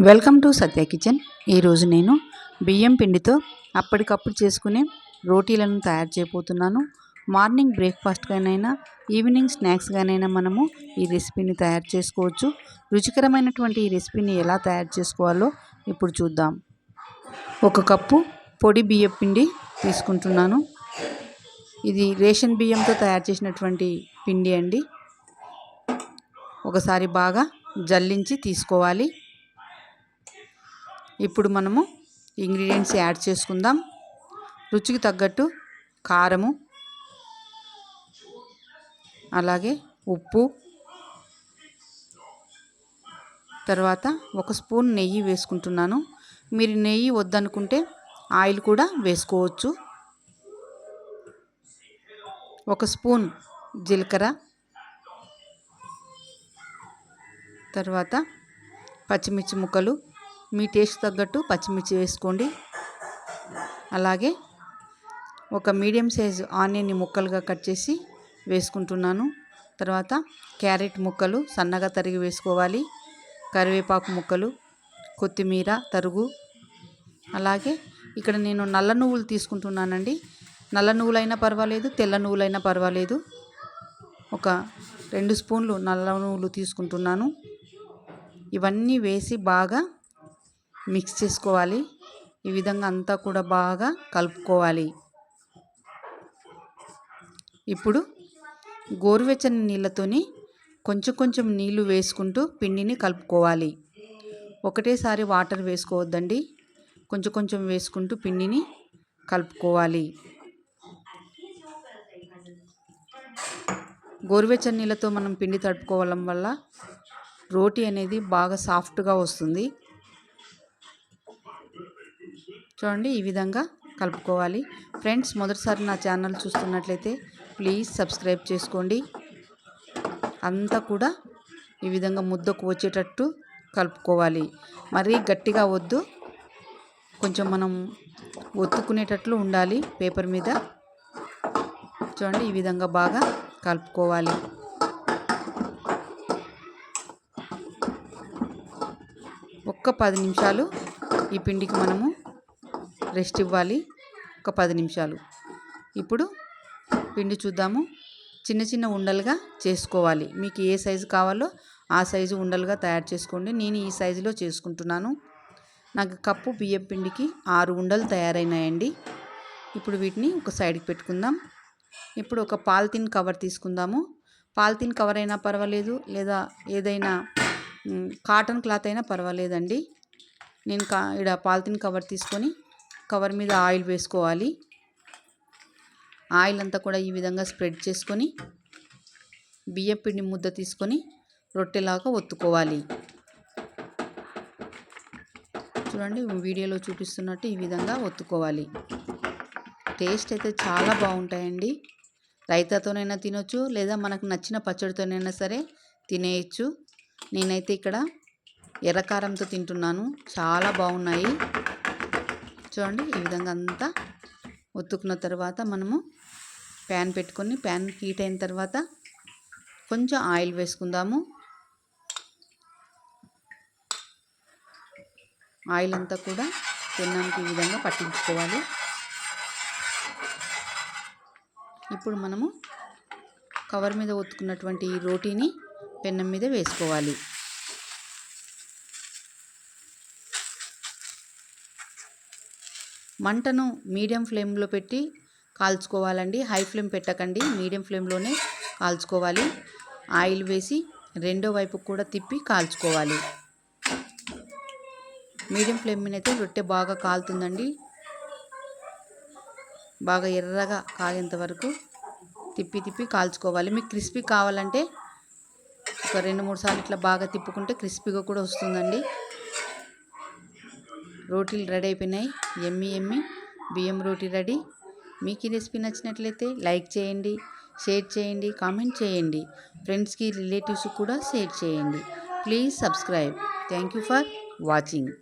Welcome to Satya kitchen. ఈరోజు నేను బియ్యం పిండితో అప్పటికప్పుడు చేసుకునే రోటీలను తయారు చేయబోతున్నాను. మార్నింగ్ బ్రేక్ఫాస్ట్గానైనా ఈవినింగ్ స్నాక్స్గానైనా మనము ఈ రెసిపీని తయారు చేసుకోవచ్చు. రుచికరమైనటువంటి ఈ రెసిపీని ఎలా తయారు చేసుకోవాలో ఇప్పుడు చూద్దాం. ఒక కప్పు పొడి బియ్యం పిండి తీసుకుంటున్నాను. ఇది రేషన్ బియ్యంతో తయారు చేసినటువంటి పిండి అండి. ఒకసారి బాగా జల్లించి తీసుకోవాలి. ఇప్పుడు మనము ఇంగ్రీడియంట్స్ యాడ్ చేసుకుందాం. రుచికి తగ్గట్టు కారము అలాగే ఉప్పు తర్వాత ఒక స్పూన్ నెయ్యి వేసుకుంటున్నాను. మీరు నెయ్యి వద్దనుకుంటే ఆయిల్ కూడా వేసుకోవచ్చు. ఒక స్పూన్ జీలకర్ర తర్వాత పచ్చిమిర్చి ముక్కలు మీ టేస్ట్ తగ్గట్టు పచ్చిమిర్చి వేసుకోండి. అలాగే ఒక మీడియం సైజు ఆనియన్ని ముక్కలుగా కట్ చేసి వేసుకుంటున్నాను. తర్వాత క్యారెట్ ముక్కలు సన్నగా తరిగి వేసుకోవాలి. కరివేపాకు ముక్కలు కొత్తిమీర తరుగు. అలాగే ఇక్కడ నేను నల్ల నువ్వులు తీసుకుంటున్నానండి. నల్ల నువ్వులైనా పర్వాలేదు తెల్ల నువ్వులైనా పర్వాలేదు. ఒక రెండు స్పూన్లు నల్ల నువ్వులు తీసుకుంటున్నాను. ఇవన్నీ వేసి బాగా మిక్స్ చేసుకోవాలి. ఈ విధంగా అంతా కూడా బాగా కలుపుకోవాలి. ఇప్పుడు గోరువెచ్చని నీళ్ళతోని కొంచెం కొంచెం నీళ్ళు వేసుకుంటూ పిండిని కలుపుకోవాలి. ఒకటేసారి వాటర్ వేసుకోవద్దండి. కొంచెం కొంచెం వేసుకుంటూ పిండిని కలుపుకోవాలి. గోరువెచ్చని నీళ్ళతో మనం పిండి తడుపుకోవడం వల్ల రోటీ అనేది బాగా సాఫ్ట్గా వస్తుంది. చూడండి ఈ విధంగా కలుపుకోవాలి. ఫ్రెండ్స్ మొదటిసారి నా ఛానల్ చూస్తున్నట్లయితే ప్లీజ్ సబ్స్క్రైబ్ చేసుకోండి. అంతా కూడా ఈ విధంగా ముద్దకు వచ్చేటట్టు కలుపుకోవాలి. మరీ గట్టిగా వద్దు. కొంచెం మనం ఒత్తుకునేటట్లు ఉండాలి పేపర్ మీద. చూడండి ఈ విధంగా బాగా కలుపుకోవాలి. ఒక్క పది నిమిషాలు ఈ పిండికి మనము రెస్ట్ ఇవ్వాలి. ఒక పది నిమిషాలు. ఇప్పుడు పిండి చూద్దాము. చిన్న చిన్న ఉండలుగా చేసుకోవాలి. మీకు ఏ సైజు కావాలో ఆ సైజు ఉండలుగా తయారు చేసుకోండి. నేను ఈ సైజులో చేసుకుంటున్నాను. నాకు కప్పు బియ్యం పిండికి ఆరు ఉండలు తయారైనాయండి. ఇప్పుడు వీటిని ఒక సైడ్కి పెట్టుకుందాం. ఇప్పుడు ఒక పాలిథిన్ కవర్ తీసుకుందాము. పాలిథిన్ కవర్ అయినా పర్వాలేదు లేదా ఏదైనా కాటన్ క్లాత్ అయినా పర్వాలేదండి. నేను కా ఇక్కడ పాలిథిన్ కవర్ తీసుకొని కవర్ మీద ఆయిల్ వేసుకోవాలి. ఆయిల్ అంతా కూడా ఈ విధంగా స్ప్రెడ్ చేసుకొని బియ్యం పిండి ముద్ద తీసుకొని రొట్టెలాగా ఒత్తుకోవాలి. చూడండి వీడియోలో చూపిస్తున్నట్టు ఈ విధంగా ఒత్తుకోవాలి. టేస్ట్ అయితే చాలా బాగుంటాయండి. రైతాతోనైనా తినొచ్చు లేదా మనకు నచ్చిన పచ్చడితోనైనా సరే తినేయచ్చు. నేనైతే ఇక్కడ ఎర్రకారంతో తింటున్నాను. చాలా బాగున్నాయి. చూడండి ఈ విధంగా అంతా ఒత్తుకున్న తర్వాత మనము ప్యాన్ పెట్టుకొని ప్యాన్ హీట్ అయిన తర్వాత కొంచెం ఆయిల్ వేసుకుందాము. ఆయిల్ అంతా కూడా పెన్నానికి ఈ విధంగా పట్టించుకోవాలి. ఇప్పుడు మనము కవర్ మీద ఒత్తుకున్నటువంటి ఈ రోటీని పెన్నం మీద వేసుకోవాలి. మంటను మీడియం ఫ్లేమ్లో పెట్టి కాల్చుకోవాలండి. హై ఫ్లేమ్ పెట్టకండి. మీడియం ఫ్లేమ్లోనే కాల్చుకోవాలి. ఆయిల్ వేసి రెండో వైపు కూడా తిప్పి కాల్చుకోవాలి. మీడియం ఫ్లేమ్ మీద అయితే రొట్టె బాగా కాలుతుందండి. బాగా ఎర్రగా కాగేంత వరకు తిప్పి తిప్పి కాల్చుకోవాలి. మీకు క్రిస్పీ కావాలంటే ఒక రెండు మూడు సార్లు ఇట్లా బాగా తిప్పుకుంటే క్రిస్పీగా కూడా వస్తుందండి. రోటీలు రెడీ అయిపోయినాయి. ఎమ్మి ఎమ్మి బియ్యం రోటీ రెడీ. మీకు ఈ రెసిపీ నచ్చినట్లయితే లైక్ చేయండి షేర్ చేయండి కామెంట్ చేయండి. ఫ్రెండ్స్కి రిలేటివ్స్కి కూడా షేర్ చేయండి. Please subscribe. Thank you for watching.